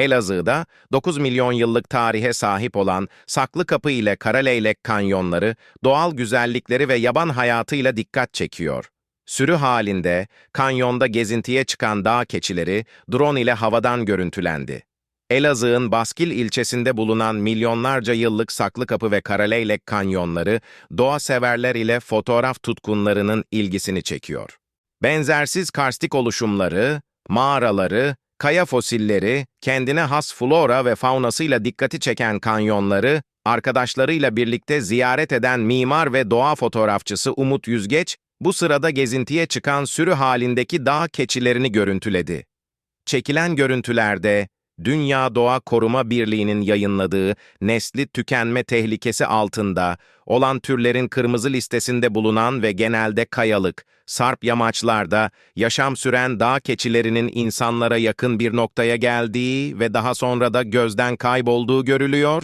Elazığ'da 9 milyon yıllık tarihe sahip olan Saklıkapı ile Karaleylek kanyonları doğal güzellikleri ve yaban hayatıyla dikkat çekiyor. Sürü halinde kanyonda gezintiye çıkan dağ keçileri drone ile havadan görüntülendi. Elazığ'ın Baskil ilçesinde bulunan milyonlarca yıllık Saklıkapı ve Karaleylek kanyonları doğa severler ile fotoğraf tutkunlarının ilgisini çekiyor. Benzersiz karstik oluşumları, mağaraları, kaya fosilleri, kendine has flora ve faunasıyla dikkati çeken kanyonları, arkadaşlarıyla birlikte ziyaret eden mimar ve doğa fotoğrafçısı Umut Yüzgeç, bu sırada gezintiye çıkan sürü halindeki dağ keçilerini görüntüledi. Çekilen görüntülerde, Dünya Doğa Koruma Birliği'nin yayınladığı nesli tükenme tehlikesi altında olan türlerin kırmızı listesinde bulunan ve genelde kayalık, sarp yamaçlarda yaşam süren dağ keçilerinin insanlara yakın bir noktaya geldiği ve daha sonra da gözden kaybolduğu görülüyor.